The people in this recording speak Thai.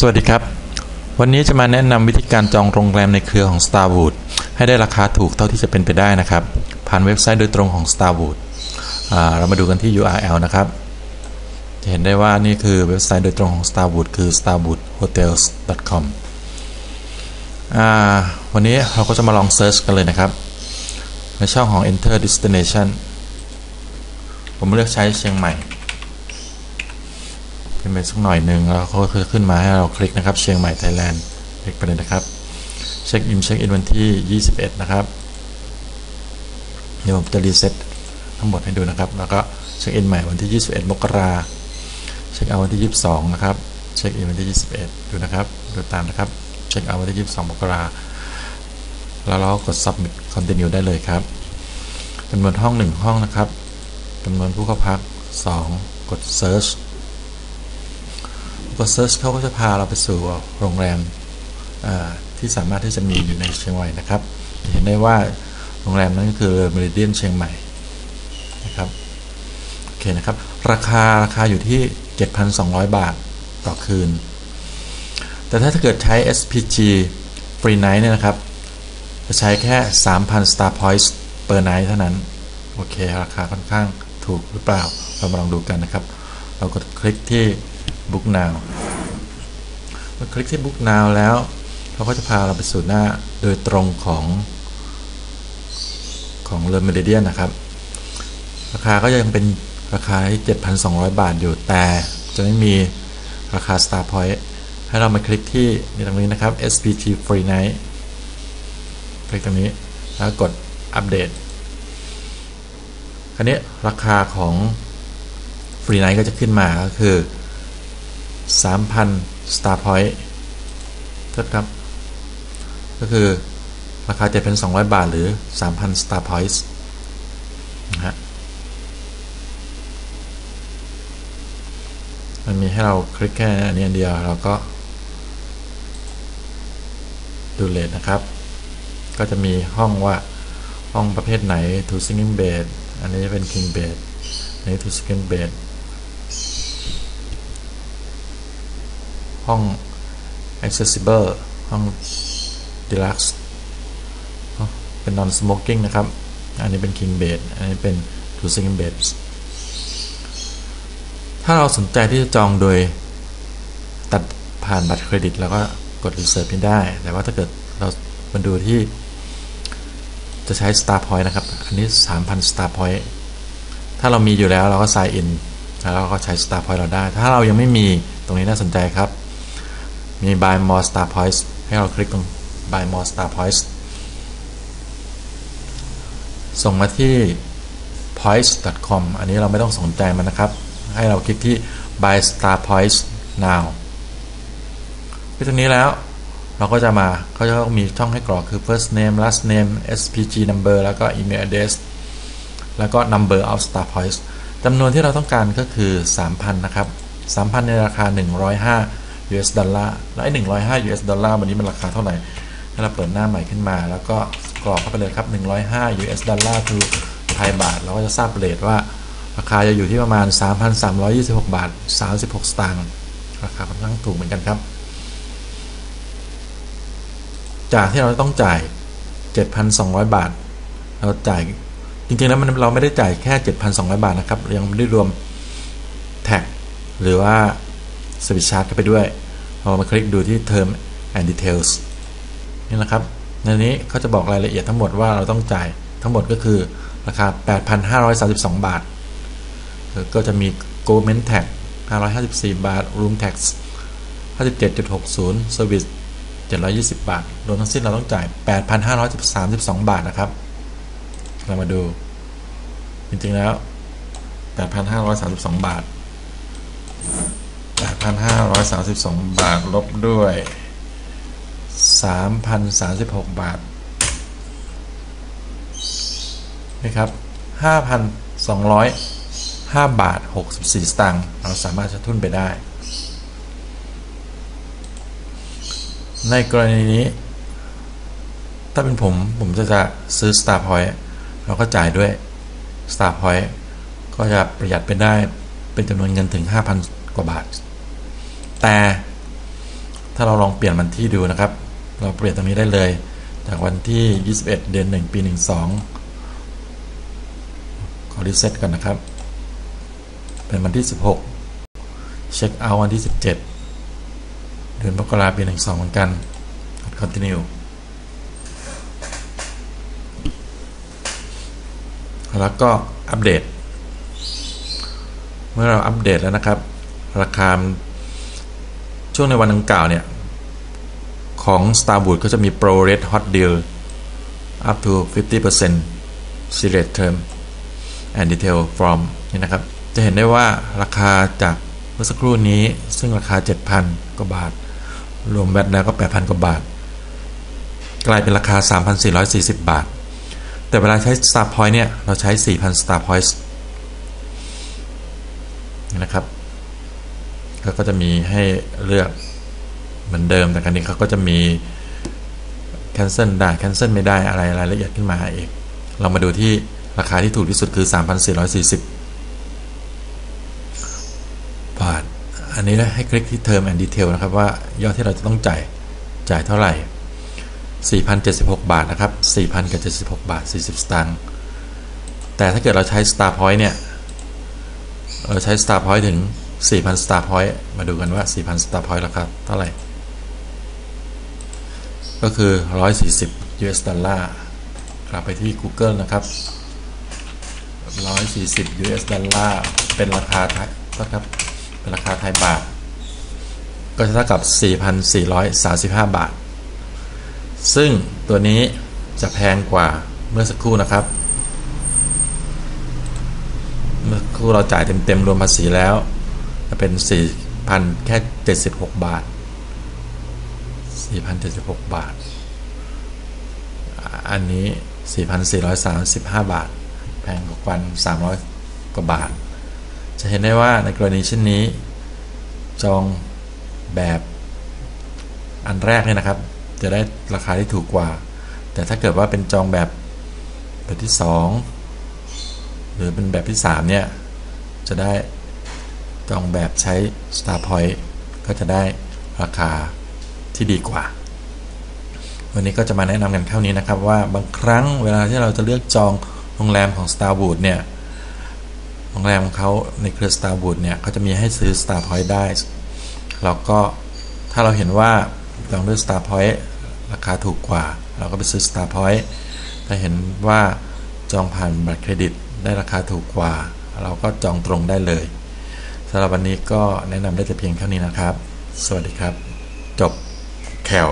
สวัสดีครับ วันนี้จะมาแนะนำวิธีการจองโรงแรมในเครือของ Starwood ให้ได้ราคาถูกเท่าที่จะเป็นไปได้นะครับ ผ่านเว็บไซต์โดยตรงของ Starwood เรามาดูกันที่ URL นะครับ จะเห็นได้ว่านี่คือเว็บไซต์โดยตรงของ Starwood คือ starwoodhotels.com วันนี้เราก็จะมาลองเซิร์ชกันเลยนะครับ ในช่องของ Enter Destination ผมเลือกใช้เชียงใหม่ ขึ้นไปสักหน่อยหนึ่งแล้วเขาก็คือขึ้นมาให้เราคลิกนะครับ เชียงใหม่ไทยแลนด์คลิกไปเลยนะครับ เช็คอินเช็คอินวันที่ 21 นะครับ เดี๋ยวผมจะรีเซ็ตทั้งหมดให้ดูนะครับ แล้วก็เช็คอินใหม่วันที่ 21 มกราเช็คเอาวันที่ 22 นะครับ เช็คอินวันที่ 21 ดูนะครับ ดูตามนะครับ เช็คเอาวันที่ 22 มกราแล้วเราก็กด submit continue ได้เลยครับจำนวนห้อง 1 ห้องนะครับจำนวนผู้เข้าพัก 2 กด search กด search เขาก็จะพาเราไปสู่โรงแรมที่สามารถที่จะมีอยู่ในเชียงใหม่นะครับ เห็นได้ว่าโรงแรมนั้นก็คือเมริเดียนเชียงใหม่นะครับโอเคนะครับ ราคาราคาอยู่ที่ 7,200 บาทต่อคืน แต่ถ้าเกิดใช้ SPG Free Night เนี่ยนะครับ จะใช้แค่ 3,000 Star Points per night เท่านั้น โอเค ราคาค่อนข้างถูกหรือเปล่า เรามาลองดูกันนะครับ เรากดคลิกที่ Book Now เมื่อคลิกที่ Book Now แล้วเขาก็จะพาเราไปสู่หน้าโดยตรงของของเร m เ r เดียนนะครับ ราคาก็ยังเป็นราคาที่ 7,200 บาทอยู่แต่จะไม่มีราคา Star Point ให้เรามาคลิกที่นี่ตรงนี้นะครับ SPT Free Night คลิกตรงนี้แล้วกดอัปเดตคราวนี้ราคาของ Free Night ก็จะขึ้นมาก็คือ 3,000 Star Point ครับ ก็คือราคา 7,200 บาทหรือ 3,000 Star Points นะฮะมันมีให้เราคลิกแค่อันนี้อันเดียวเราก็ ดูเลทนะครับ ก็จะมีห้องว่าห้องประเภทไหน to singing bed อันนี้เป็น king bed อันนี้ to singing bed ห้อง accessible ห้อง deluxe เป็น non smoking นะครับ อันนี้เป็น king bed อันนี้เป็น two singing beds ถ้าเราสนใจที่จะจองโดยตัดผ่านบัตรเครดิตแล้วก็กด reserve ได้ แต่ว่าถ้าเกิดเรามาดูที่จะใช้ star point นะครับ อันนี้ 3,000 star point ถ้าเรามีอยู่แล้วเราก็ sign in แล้วเราก็ใช้ star point เราได้ ถ้าเรายังไม่มีตรงนี้น่าสนใจครับ มี buy more star points ให้เราคลิกตรง buy more star points ส่งมาที่ points.com อันนี้เราไม่ต้องสนใจมันนะครับ ให้เราคลิกที่ buy star points now ไปตรงนี้แล้วเราก็จะมาเขาจะมีช่องให้กรอกคือ first name last name SPG number แล้วก็ email address แล้วก็ number of star points จำนวนที่เราต้องการก็คือ 3,000 นะครับ 3,000 ในราคา 105 US ดอลลาร์แล้วไอ้105 US ดอลลาร์วันนี้มันราคาเท่าไหร่ให้เราเปิดหน้าใหม่ขึ้นมา แล้วก็กรอกเข้าไปเลยครับ 105 US ดอลลาร์คือไทยบาท เราก็จะทราบเรทว่าราคาจะอยู่ที่ประมาณ 3,326 บาท 36 สตางค์ราคาค่อนข้างถูกเหมือนกันครับ จากที่เราต้องจ่าย 7,200 บาท เราจ่ายจริงๆแล้วมันเราไม่ได้จ่ายแค่ 7,200 บาทนะครับ ยังไม่ได้รวมแท็กหรือว่า สวิตชาร์จเข้าไปด้วยพอมาคลิกดูที่ Term and Details นี่นะครับ ในนี้เขาจะบอกรายละเอียดทั้งหมดว่าเราต้องจ่ายทั้งหมดก็คือราคา 8,532 บาท ก็จะมี Government Tax 554 บาท Room Tax 57.60 Service 720 บาท รวมทั้งสิ้นเราต้องจ่าย 8,532 บาทนะครับ เรามาดู จริงๆแล้ว 8,532 บาท 8,532 บาท ลบด้วย 3,036 บาทนี่ครับ5,205 บาท 64 สตางค์เราสามารถจะทุนไปได้ ในกรณีนี้ ถ้าเป็นผมผมจะจะซื้อ Star Point เราก็จ่ายด้วย Star Point ก็จะประหยัดไปได้เป็นจำนวนเงินถึง 5,000 กว่าบาท แต่ถ้าเราลองเปลี่ยนวันที่ดูนะครับ เราเปลี่ยนตรงนี้ได้เลย จากวันที่ 21 เดือน 1 ปี 12 ขอรีเซ็ตก่อนนะครับ เป็นวันที่ 16 เช็คเอาท์วันที่ 17 เดือนมกราปี 12 เหมือนกันกด continue แล้วก็อัปเดต เมื่อเราอัปเดตแล้วนะครับ ราคา ช่วงในวันดังกล่าวเนี่ย ของ Starwood ก็จะมี Pro Red Hot Deal up to 50% select term and detail from นี่นะครับ จะเห็นได้ว่าราคาจากเมื่อสักครู่นี้ซึ่งราคา 7,000 กว่าบาท รวมแวตแล้วก็ 8,000 กว่าบาท กลายเป็นราคา 3,440 บาท แต่เวลาใช้ Star Point เนี่ย เราใช้ 4,000 Star Points นะครับาก็จะมีให้เลือกเหมือนเดิม แต่ครั้นี้เขาก็จะมี cancel ได้ cancel ไม่ได้อะไรรายละเอียดขึ้นมาเองเรามาดูที่ราคาที่ถูกที่สุดคือ 3,440 บาท อันนี้ให้คลิกที่ term and detail นะครับ ว่ายอดที่เราจะต้องจ่าย จ่ายเท่าไหร่ 4,076 บาทนะครับ 4,076 บาท 40 สตางค์ แต่ถ้าเกิดเราใช้ Star Point เนี่ย เราใช้ Star Point ถึง 4,000 Star Point มาดูกันว่า 4,000 Star Point ราคาเท่าไหร่ ก็คือ 140 US ดอลลาร์กลับไปที่ Google นะครับ 140 US ดอลลาร์เป็นราคาไทยครับ เป็นราคาไทยบาท ก็จะเท่ากับ 4,435 บาท ซึ่งตัวนี้จะแพงกว่าเมื่อสักครู่นะครับ เมื่อครู่เราจ่ายเต็มๆรวมภาษีแล้ว เป็น 4,000 แค่ 76 บาท 4,076 บาท อันนี้ 4,435 บาท แพงกว่ากัน 300 กว่าบาท จะเห็นได้ว่าในกรณีเช่นนี้ จองแบบอันแรกเนี่ยนะครับ จะได้ราคาที่ถูกกว่า แต่ถ้าเกิดว่าเป็นจองแบบแบบที่ 2 หรือเป็นแบบที่ 3 เนี่ย จะได้ จองแบบใช้ Star Point ก็จะได้ราคาที่ดีกว่า วันนี้ก็จะมาแนะนำกันเท่านี้นะครับว่าบางครั้งเวลาที่เราจะเลือกจองโรงแรมของ Starwood เนี่ย โรงแรมของเขาในเครือ Starwood เนี่ยเขาจะมีให้ซื้อ Star Point ได้ เราก็ถ้าเราเห็นว่าจองด้วย Star Point ราคาถูกกว่า เราก็ไปซื้อ Star Point ถ้าเห็นว่าจองผ่านบัตรเครดิตได้ราคาถูกกว่า เราก็จองตรงได้เลย สำหรับวันนี้ก็แนะนำได้แต่เพียงเท่านี้นะครับ สวัสดีครับ จบแคล